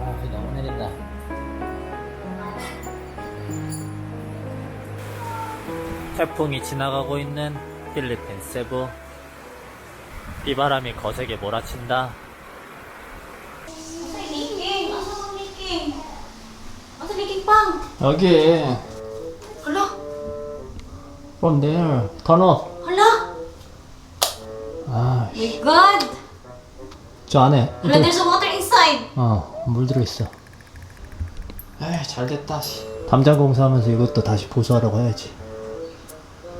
아, 비 너무 내린다. 태풍이 지나가고 있는 필리핀 세부. 비바람이 거세게 몰아친다. Asa King? Asa ni King Pang? 여기. Hala? From there. Turn off. 아, My God! 저 안에. Hala, there's water inside. 어, 물 들어있어. 에이, 잘 됐다, 씨. 담장 공사하면서 이것도 다시 보수하라고 해야지.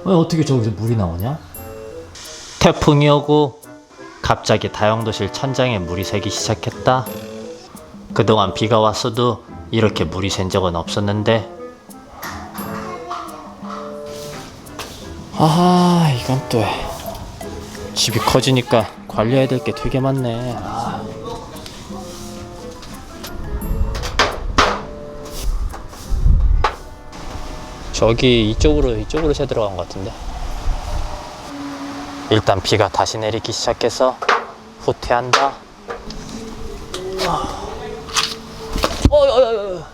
왜 어떻게 저기서 물이 나오냐? 태풍이 오고 갑자기 다용도실 천장에 물이 새기 시작했다. 그동안 비가 왔어도 이렇게 물이 샌 적은 없었는데. 아, 이건 또 집이 커지니까 관리해야 될 게 되게 많네. 아. 저기 이쪽으로 이쪽으로 새 들어간 것 같은데. 일단 비가 다시 내리기 시작해서 후퇴한다. 어, 어, 어, 어.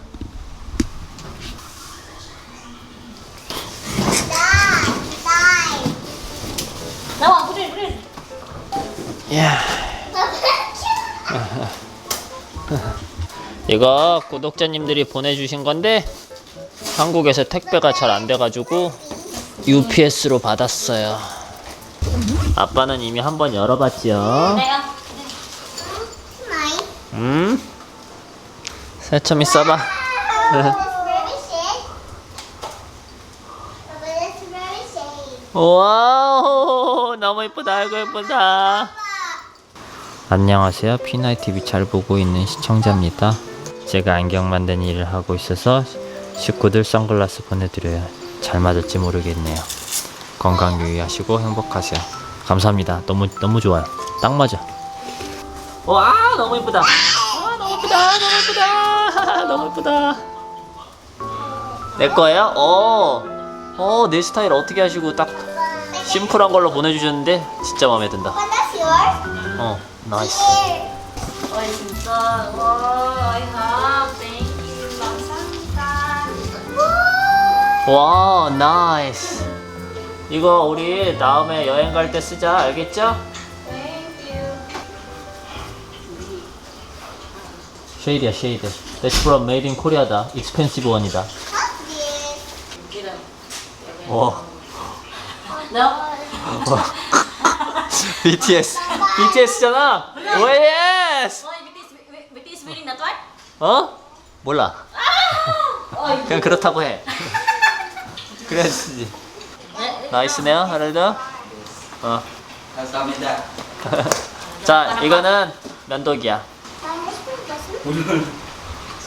Nawa, put it, put it. 야. 이거 구독자님들이 보내주신 건데 한국에서 택배가 잘 안 돼가지고 UPS로 받았어요. 아빠는 이미 한 번 열어봤지요. 음? 세점이 써봐. 와우 너무 예쁘다 아이고 예쁘다 안녕하세요. 피나이 TV 잘 보고 있는 시청자입니다. 제가 안경 만드는 일을 하고 있어서 식구들 선글라스 보내드려요. 잘 맞을지 모르겠네요. 건강 유의하시고 행복하세요. 감사합니다. 너무 너무 좋아요. 딱 맞아. 와 너무 예쁘다. 와 너무 예쁘다. 너무 예쁘다. 너무 예쁘다. 내 거예요? 어, 어, 내 스타일 어떻게 하시고 딱 심플한 걸로 보내주셨는데 진짜 마음에 든다. 어, 나이스. Oy, 진짜. Have. Thank you. 감사합니다. 와, 나이스. 이거 우리 다음에 여행 갈 때 쓰자, 알겠죠? 쉐이드야, 쉐이드. That's from made in Korea다. expensive 원이다. 와. BTS. BTS잖아. 오 예스. Oy, BTS, BTS that one? 어? 몰라. Oy. 그냥 그렇다고 해. 그래야지. 나이스네요, 하늘도. 어. 감사합니다. 자, 이거는 면도기야.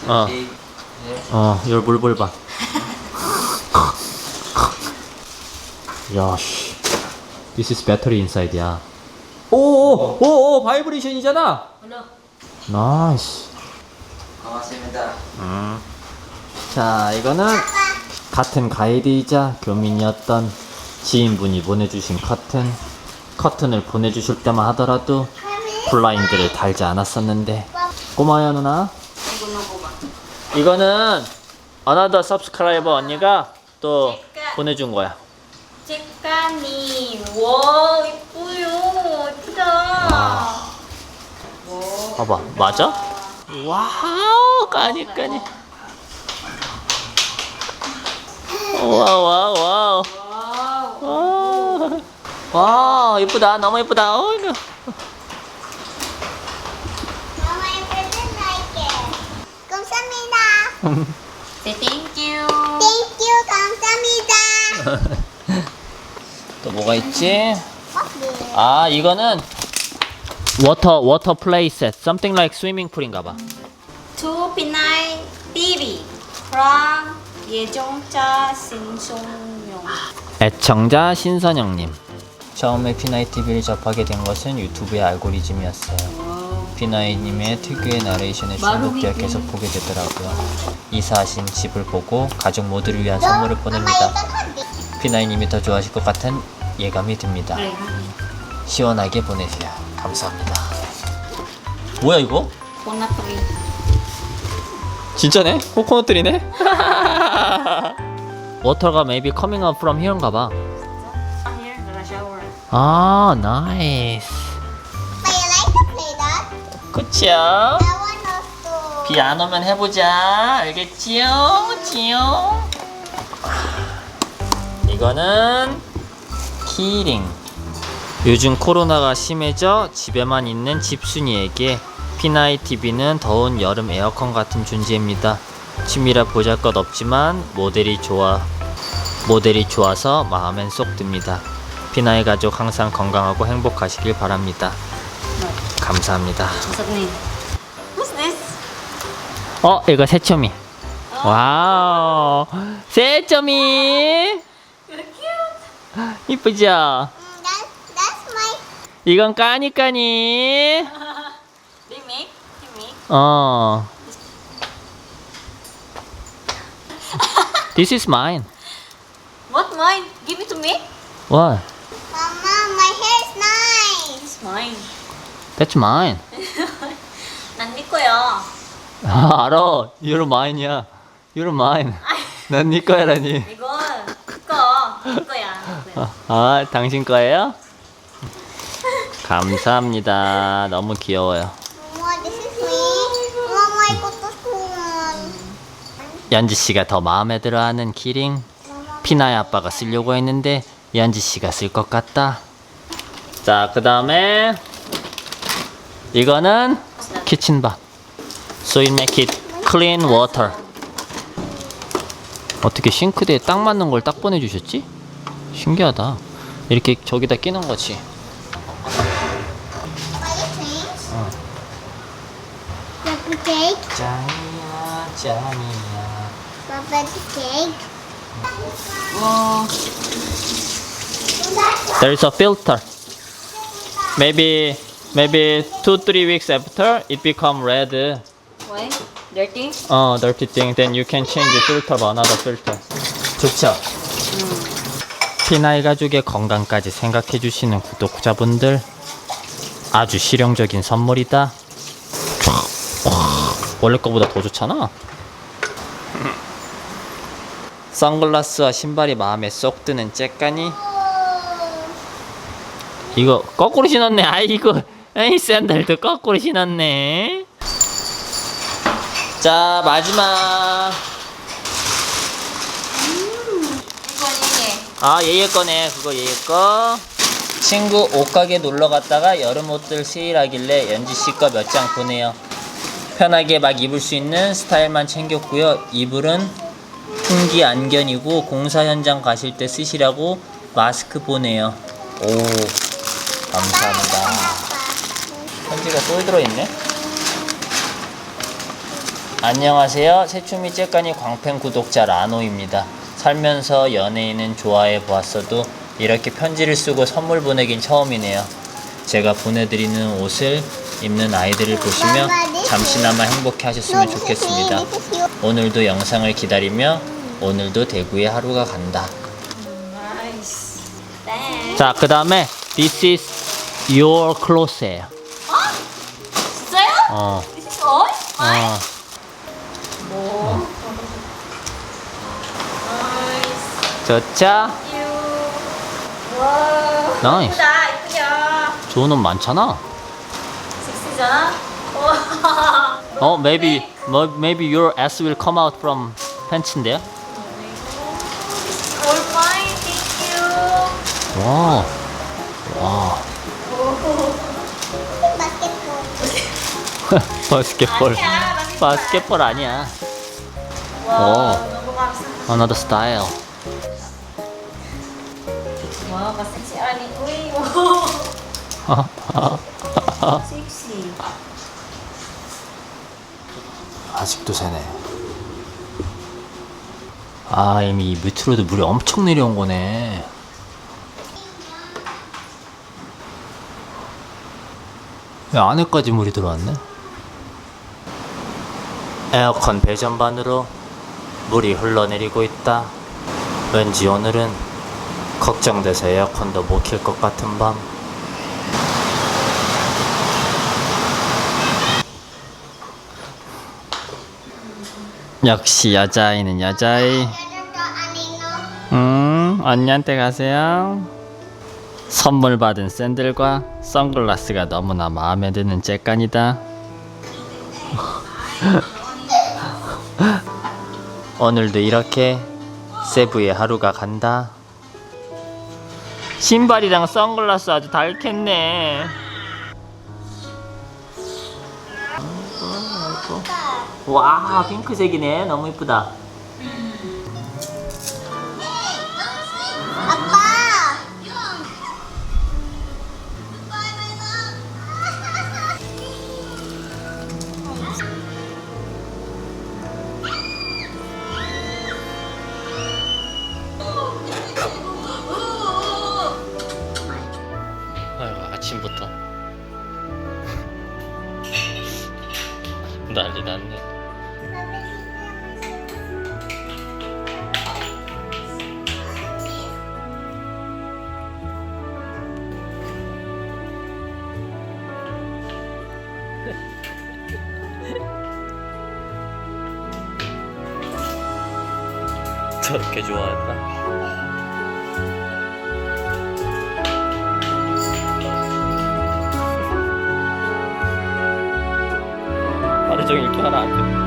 어, 네. 어, 이걸 물볼 봐. 야, 씨. This is battery inside야. 오, 오, 오, 오, 바이브레이션이잖아. Hello. 나이스. 고맙습니다. 음. 자, 이거는 같은 가이드이자 교민이었던 지인분이 보내주신 커튼. 커튼을 보내주실 때만 하더라도 블라인드를 달지 않았었는데. 고마워요, 누나. 이거는 another subscriber 언니가 또 제가- 보내준 거야. 찌까니. 와, 이쁘다. 봐봐, 맞아? 와우, 까니 까니. 와우, 와우, 와우. 와우. 와, 와, 이쁘다, 너무 이쁘다. 어, 이거. 감사합니다. Say thank you. Thank you. 감사합니다. 또 뭐가 있지? 아, 이거는 워터 워터 플레이 셋. something like swimming pool인가 봐. To Pinay TV from 예정자 신송용. 애청자 신선영 님. 처음에 피나이 TV를 접하게 된 것은 유튜브의 알고리즘이었어요. 피나이님의 특유의 나레이션에 중독되어 계속 보게 되더라고요. 이사하신 집을 보고 가족 모두를 위한 선물을 보냅니다. 피나이님이 더 좋아하실 것 같은 예감이 듭니다. 시원하게 보내세요. 감사합니다. 뭐야 이거? 코나트리. 진짜네? 코코넛들이네? 워터가 maybe coming up from here인가 봐. Ah, here, the shower. 아, 나이스. But you like to play that? 그치요? I want to. 비 안 오면 해보자. 알겠지요? 지요? 이거는 키링. 요즘 코로나가 심해져 집에만 있는 집순이에게 피나이 TV는 더운 여름 에어컨 같은 존재입니다. 취미라 보잘것 없지만 모델이 좋아 모델이 좋아서 마음엔 쏙 듭니다. 피나이 가족 항상 건강하고 행복하시길 바랍니다. 감사합니다. Who's this? 어, 이거 새초미. 와우, 새초미. You're cute. 이쁘죠? Mm, that's, that's my. 이건 까니까니. They make? 어. This is mine. What mine? Give it to me. What? Mama, my hair is nice. It's mine. That's mine. 난네 거야. 아, 알아. You're mine이야. You're mine. 난네 거야라니. 이건 그거 네 거야. 네 거야. 아, 당신 거예요? 감사합니다. 너무 귀여워요. 연지 씨가 더 마음에 들어하는 키링. 피나의 아빠가 쓰려고 했는데 연지 씨가 쓸 것 같다. 자, 그 다음에 이거는 키친밥. So you make it clean water. 어떻게 싱크대에 딱 맞는 걸 딱 보내주셨지? 신기하다. 이렇게 저기다 끼는 거지. What do you think? Cake. 짱이야, 짱이야. Papa cake. There is a filter. Maybe maybe two three weeks after it become red. Why? Dirty? 어, dirty thing. Then you can change the filter by another filter. 좋죠. 피나이 가족의 건강까지 생각해 주시는 구독자분들 아주 실용적인 선물이다. 원래 거보다 더 좋잖아. 선글라스와 신발이 마음에 쏙 드는 째까니 이거 거꾸로 신었네. 아이고, 에이 샌들도 거꾸로 신었네. 자 마지막. 이거 얘. 아 얘얘 거네. 그거 얘얘 거. 친구 옷가게 놀러 갔다가 여름 옷들 세일하길래 연지 씨 거 몇 장 보내요. 편하게 막 입을 수 있는 스타일만 챙겼고요. 이불은 풍기 안견이고 공사 현장 가실 때 쓰시라고 마스크 보내요. 오 감사합니다. 편지가 또 들어있네. 안녕하세요. 새춤이 째까니 광팬 구독자 라노입니다. 살면서 연예인은 좋아해 보았어도 이렇게 편지를 쓰고 선물 보내긴 처음이네요. 제가 보내드리는 옷을 입는 아이들을 보시며 잠시나마 행복해 하셨으면 좋겠습니다. 오늘도 영상을 기다리며 오늘도 대구의 하루가 간다. 자, 그 다음에 This is your clothes예요. 진짜요? 어, This is all? 어. 오. Nice. 좋죠? 와. Nice. 이쁘다. 이쁘냐. 좋은 옷 많잖아. 와. 어, maybe, mo- maybe your ass will come out from 팬츠인데요? All fine. Thank you. 와, 와. 바스켓볼. 아니야. 바스켓볼 아니야. 와. 오. 너무 감사. Another style. 와, 막 섹시하니. 우이. 섹시. 아직도 새네. 아, 이미 이 밑으로도 물이 엄청 내려온 거네. 야, 안에까지 물이 들어왔네. 에어컨 배전반으로 물이 흘러내리고 있다. 왠지 오늘은 걱정돼서 에어컨도 못 킬 것 같은 밤. 역시 여자아이는 여자아이. 음, 언니한테 가세요. 선물 받은 샌들과 선글라스가 너무나 마음에 드는 째깐이다. 오늘도 이렇게 세부의 하루가 간다. 신발이랑 선글라스 아주 닳겠네. 와, 핑크색이네. 너무 이쁘다. Apa? 아이고 아침부터 난리 났네 저렇게 좋아했다 하루 종일 이렇게 하나 안 돼.